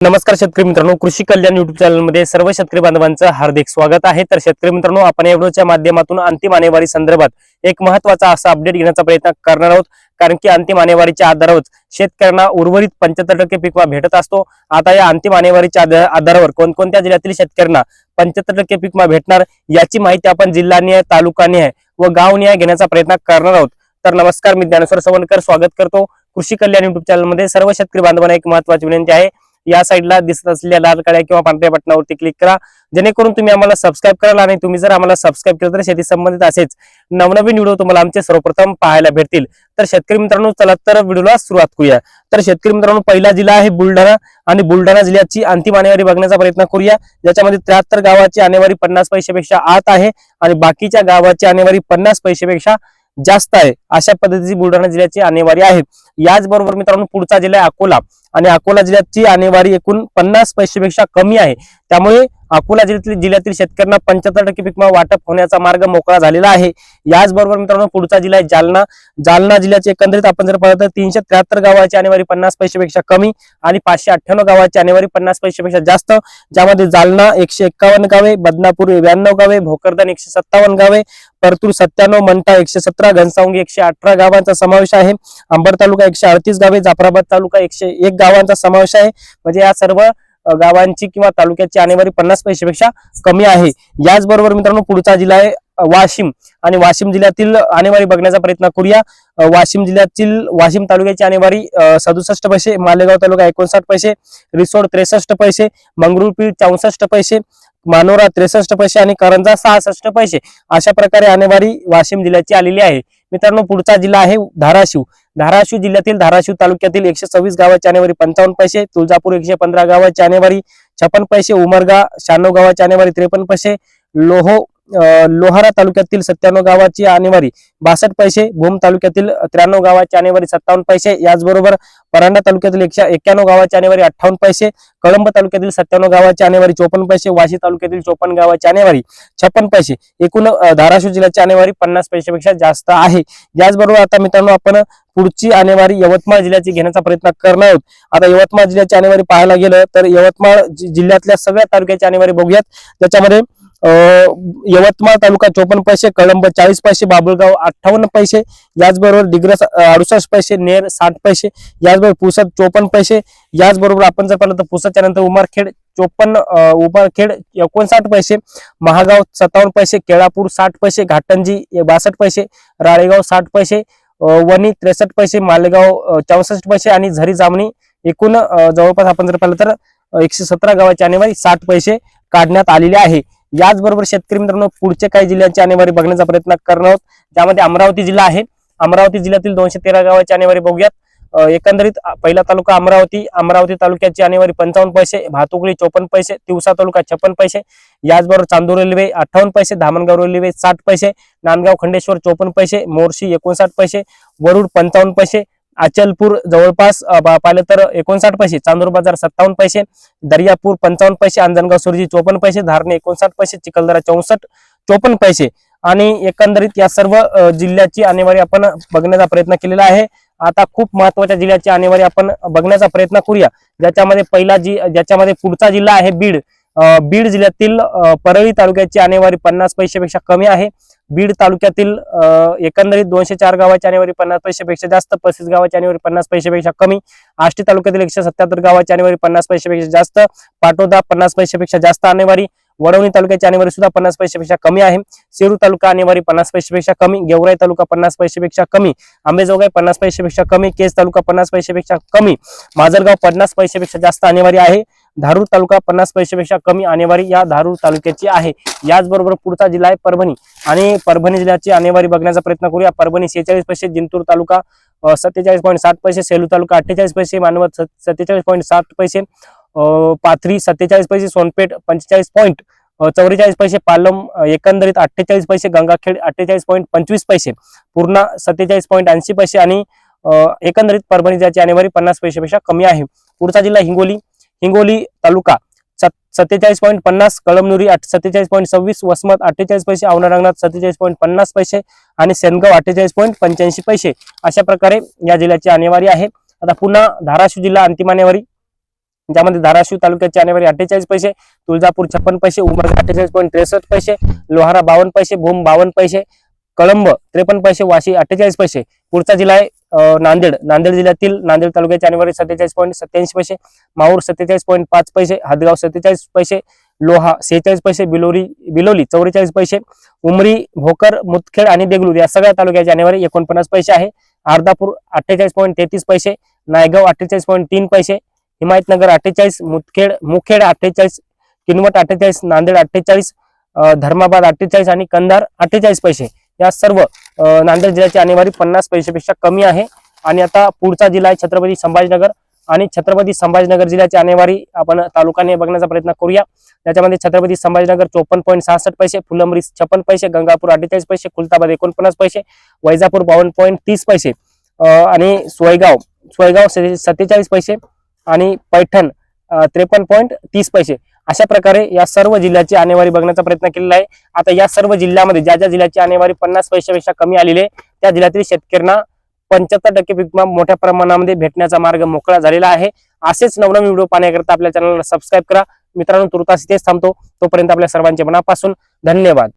नमस्कार शेतकरी मित्रांनो कृषी कल्याण युट्यूब चॅनलमध्ये सर्व शेतकरी बांधवांचं हार्दिक स्वागत आहे. तर शेतकरी मित्रांनो आपण या व्हिडिओच्या माध्यमातून अंतिम आणेवारी संदर्भात एक महत्त्वाचा असा अपडेट घेण्याचा प्रयत्न करणार आहोत. कारण की अंतिम आणेवारीच्या आधारावर शेतकऱ्यांना उर्वरित पंच्याहत्तर टक्के पीक भेटत असतो. आता या अंतिम आणेवारीच्या आधारावर कोणकोणत्या जिल्ह्यातील शेतकऱ्यांना पंच्याहत्तर टक्के पीक भेटणार याची माहिती आपण जिल्हानिहाय तालुकानिहाय व गावनिहाय घेण्याचा प्रयत्न करणार आहोत. तर नमस्कार मी ज्ञानेश्वर सवणकर स्वागत करतो. कृषी कल्याण युट्यूब चॅनलमध्ये सर्व शेतकरी बांधवांना एक महत्वाची विनंती आहे. या साईडला दिसत असलेल्या लाल काळ्या किंवा पांढऱ्या बटनावरती क्लिक करा. जेणेकरून तुम्ही आम्हाला सबस्क्राईब कराल आणि तुम्ही जर आम्हाला सबस्क्राईब केलं तर शेती संबंधित असेच नवनवीन व्हिडिओ तुम्हाला आमचे सर्वप्रथम पाहायला भेटतील. तर शेतकरी मित्रांनो चला तर व्हिडिओला सुरुवात करूया. तर शेतकरी मित्रांनो पहिला जिल्हा आहे बुलढाणा आणि बुलढाणा जिल्ह्याची अंतिम आणेवारी बघण्याचा प्रयत्न करूया. ज्याच्यामध्ये त्र्याहत्तर गावाची आणेवारी पन्नास पैशापेक्षा आत आहे आणि बाकीच्या गावाची आणेवारी पन्नास पैशापेक्षा जास्त आहे. अशा पद्धतीची बुलढाणा जिल्ह्याची आणेवारी आहे. याचबरोबर मित्रांनो पुढचा जिल्हा आहे अकोला. आणि अकोला जिल्ह्याची आणेवारी एकूण पन्नास पैशापेक्षा कमी आहे. त्यामुळे अकोला जिल्ह्यातील जिल्ह्यातील शेतकऱ्यांना पंच्याहत्तर टक्के पीक वाटप होण्याचा मार्ग मोकळा झालेला आहे. याचबरोबर मित्रांनो पुढचा जिल्हा आहे जालना. जालना जिल्ह्याचे एकंदरीत आपण जर पाहिलं तर तीनशे त्र्याहत्तर गावाची आणेवारी पन्नास पैशेपेक्षा कमी आणि पाचशे अठ्ठ्याण्णव गावाची आणेवारी पन्नास पैशेपेक्षा जास्त. ज्यामध्ये जालना एकशे एक्कावन्न गावे बदनापूर ब्याण्णव गावे भोकरदन एकशे सत्तावन्न गावे परतूर सत्त्याण्णव मंठा एकशे सतरा घनसावंगी एकशे अठरा गावांचा समावेश आहे. अंबड तालुका एकशे अडतीस गावे जाफराबाद तालुका एकशे एक गावांचा समावेश आहे. म्हणजे या सर्व गावांची किंवा तालुक्याची आणेवारी पन्नास पैशापेक्षा कमी आहे. याचबरोबर मित्रांनो पुढचा जिल्हा आहे वाशिम आणि वाशिम जिल्ह्यातील आणेवारी बघण्याचा प्रयत्न करूया. वाशिम जिल्ह्यातील वाशिम तालुक्याची आणेवारी सदुसष्ट पैसे मालेगाव तालुका एकोणसाठ पैसे रिसोड त्रेसष्ट पैसे मंगरुळपीर चौसष्ट पैसे मानोरा त्रेसष्ट पैसे आणि करंजा सहासष्ट पैसे अशा प्रकारे आणेवारी वाशिम जिल्ह्याची आलेली आहे. मित्रांनो पुढचा जिल्हा आहे धाराशिव. धाराशिव जिल्ह्यातील धाराशिव तालुक्यातील एकशे सव्वीस गावाची आणेवारी पंचावन्न पैसे तुळजापूर एकशे पंधरा गावाची आणेवारी छप्पन पैसे उमरगा शहाण्णव गावाची आणेवारी त्रेपन्न पैसे लोहो लोहारा तालुक्यातील सत्त्याण्णव गावाची आणेवारी बासष्ट पैसे भूम तालुक्यातील त्र्याण्णव गावाची आणेवारी सत्तावन्न पैसे. याचबरोबर परांडा तालुक्यातील एकशे एक्क्याण्णव गावाची आणेवारी अठ्ठावन्न पैसे. कळंब तालुक्यातील सत्त्याण्णव गावाची आणेवारी चोपन्न पैसे. वाशी तालुक्यातील चोपन्न गावाची आणेवारी छप्पन पैसे. एकूण धाराशिव जिल्ह्याची आणेवारी पन्नास पैशापेक्षा जास्त आहे. याचबरोबर आता मित्रांनो आपण पुढची आणेवारी यवतमाळ जिल्ह्याची घेण्याचा प्रयत्न करणार आहोत. आता यवतमाळ जिल्ह्याची आणेवारी पाहायला गेलं तर यवतमाळ जिल्ह्यातल्या सगळ्या तालुक्याची आणेवारी बघूयात. त्याच्यामध्ये यवतमाळ तालुका चोपन्न पैसे कळंब चाळीस पैसे बाबुळगाव अठ्ठावन्न पैसे याचबरोबर डिग्रस अडुसष्ट पैसे नेर साठ पैसे याचबरोबर पुसद चोपन्न पैसे याचबरोबर आपण जर पाहिलं तर पुसदच्या नंतर उमरखेड चोपन्न उमरखेड एकोणसाठ पैसे महागाव सत्तावन्न पैसे केळापूर साठ पैसे घाटंजी बासष्ट पैसे राळेगाव साठ पैसे वणी त्रेसष्ट पैसे मालेगाव चौसष्ट पैसे आणि झरी जामणी एकूण जवळपास आपण जर पाहिलं तर एकशे सतरा गावाची आणेवारी साठ पैसे काढण्यात आलेले आहे. याचबरोबर शेतकरी मित्रांनो पुढच्या काही जिल्ह्यांची आणेवारी बघण्याचा प्रयत्न करणार आहोत. त्यामध्ये अमरावती जिल्हा आहे. अमरावती जिल्ह्यातील दोनशे तेरा गावाची आणेवारी बघूयात. एकंदरीत पहिला तालुका अमरावती अमरावती तालुक्याची आणेवारी पंचावन्न पैसे भातुकली चोपन्न पैसे तिवसा तालुका छप्पन पैसे याचबरोबर चांदूर रेल्वे अठ्ठावन्न पैसे धामणगाव रेल्वे साठ पैसे नांदगाव खंडेश्वर चोपन्न पैसे मोर्शी एकोणसाठ पैसे वरुड पंचावन्न पैसे अचलपूर जवळपास पाहिलं तर एकोणसाठ पैसे चांदूर बाजार सत्तावन्न पैसे दर्यापूर पंचावन्न पैसे अंजनगाव सुरजी चोपन्न पैसे धारणे एकोणसाठ पैसे चिखलदरा चौसष्ट चोपन्न पैसे. आणि एकंदरीत या सर्व जिल्ह्याची आणेवारी आपण बघण्याचा प्रयत्न केलेला आहे. आता खूप महत्त्वाच्या जिल्ह्याची आणेवारी आपण बघण्याचा प्रयत्न करूया. ज्याच्यामध्ये पहिला जी ज्याच्यामध्ये पुढचा जिल्हा आहे बीड. अं, बीड जिल्ह्यातील परळी तालुक्याची आणेवारी पन्नास पैशापेक्षा कमी आहे. बीड तालुक्यातील एकंदरीत दोनशे चार गावाची जानेवारी पन्नास पैशापेक्षा जास्त पस्तीस गावाची जानेवारी पन्नास पैशापेक्षा कमी आष्टी तालुक्यातील एकशे सत्याहत्तर गावाची जानेवारी पन्नास पैशापेक्षा जास्त पाटोदा पन्नास पैशापेक्षा जास्त आणेवारी वडवणी तालुक्याची आणेवारी सुद्धा पन्नास पैशापेक्षा कमी आहे सेरू तालुका आणेवारी पन्नास पैशापेक्षा कमी गेवराई तालुका पन्नास पैशापेक्षा कमी आंबेजोगाई पन्नास पैशापेक्षा कमी केस तालुका पन्नास पैशापेक्षा कमी माजलगाव पन्नास पैशापेक्षा जास्त आणेवारी आहे धारूर तालुका पन्नास पैशापेक्षा कमी आणेवारी या धारूर तालुक्याची आहे. याचबरोबर पुढचा जिल्हा आहे परभणी. आणि परभणी जिल्ह्याची आणेवारी बघण्याचा प्रयत्न करूया. परभणी सेहेचाळीस पैसे जिंतूर तालुका सत्तेचाळीस पॉईंट सात पैसे सेलू तालुका अठ्ठेचाळीस पैसे मानवत सत्तेचाळीस पॉईंट सात पैसे पाथरी सत्तेचाळीस पैसे सोनपेठ पंचेचाळीस पॉईंट चौवेचाळीस पैसे पालम एकंदरीत अठ्ठेचाळीस पैसे गंगाखेड अठ्ठेचाळीस पॉईंट पंचवीस पैसे पूर्णा सत्तेचाळीस पॉईंट ऐंशी पैसे आणि एकंदरीत परभणी जिल्ह्याची आणेवारी पन्नास पैशापेक्षा कमी आहे. पुढचा जिल्हा हिंगोली हिंगोली तालुका. सत्तेचाळीस पॉईंट पन्नास कळमनुरी सत्तेचाळीस पॉईंट सव्वीस वसमत अठ्ठेचाळीस पैसे औंढा रंगनाथ सत्तेचाळीस पॉईंट पन्नास पैसे आणि सेनगाव अठ्ठेचाळीस पॉईंट पंच्याऐंशी पैसे. अशा प्रकारे या जिल्ह्याची आणेवारी आहे. आता पुन्हा धाराशिव जिल्हा अंतिम आणेवारी ज्यामध्ये धाराशिव तालुक्याची आणेवारी अठ्ठेचाळीस पैसे तुळजापूर छप्पन पैसे उमरगा अठ्ठेचाळीस पॉईंट त्रेसष्ट पैसे लोहारा बावन्न पैसे भूम बावन्न पैसे कळंब त्रेपन्न पैसे वाशी अठ्ठेचाळीस पैसे. पुढचा जिल्हा आहे नांदेड. नांदेड जिल्ह्यातील नांदेड तालुक्यात जानेवारी सत्तेचाळीस पॉईंट सत्याऐंशी पैसे माहूर सत्तेचाळीस पॉईंट पाच पैसे हदगाव सत्तेचाळीस पैसे लोहा सेहेचाळीस पैसे बिलोरी बिलोली चौवेचाळीस पैसे उमरी भोकर मुतखेड आणि देगलूर या सगळ्या तालुक्यात जानेवारी एकोणपन्नास पैसे आहे. अर्धापूर अठ्ठेचाळीस पॉईंट तेहतीस पैसे नायगाव अठ्ठेचाळीस पॉईंट तीन पैसे हिमायतनगर अठ्ठेचाळीस मुतखेड मुखेड अठ्ठेचाळीस किनवट अठ्ठेचाळीस नांदेड अठ्ठेचाळीस धर्माबाद अठ्ठेचाळीस आणि कंधार अठ्ठेचाळीस पैसे. या सर्व नांदेड जिल्ह्याची आणेवारी पन्नास पैशापेक्षा कमी आहे. आणि आता पुढचा जिल्हा आहे छत्रपती संभाजीनगर. आणि छत्रपती संभाजीनगर जिल्ह्याची आणेवारी आपण तालुकाने बघण्याचा प्रयत्न करूया. त्याच्यामध्ये छत्रपती संभाजीनगर चोपन्न पॉईंट सहासष्ट पैसे फुलंबरी छप्पन पैसे गंगापूर अठ्ठेचाळीस पैसे खुलताबाद एकोणपन्नास पैसे वैजापूर बावन्न पॉईंट तीस पैसे आणि सोयगाव सोयगाव सत्तेचाळीस पैसे आणि पैठण त्रेपन्न पॉईंट तीस पैसे. अशा प्रकारे या सर्व जिल्ह्याची आणेवारी बघण्याचा प्रयत्न केलेला आहे. आता या सर्व जिल्ह्यामध्ये ज्या ज्या जिल्ह्याची आणेवारी पन्नास पैशापेक्षा कमी आलेली आहे त्या जिल्ह्यातील शेतकऱ्यांना पंच्याहत्तर टक्के पीक मोठ्या प्रमाणामध्ये भेटण्याचा मार्ग मोकळा झालेला आहे. असेच नवनवीन व्हिडिओ पाहण्याकरता आपल्या चॅनलला सबस्क्राईब करा. मित्रांनो तुर्तास इथेच थांबतो. तोपर्यंत आपल्या सर्वांचे मनापासून धन्यवाद.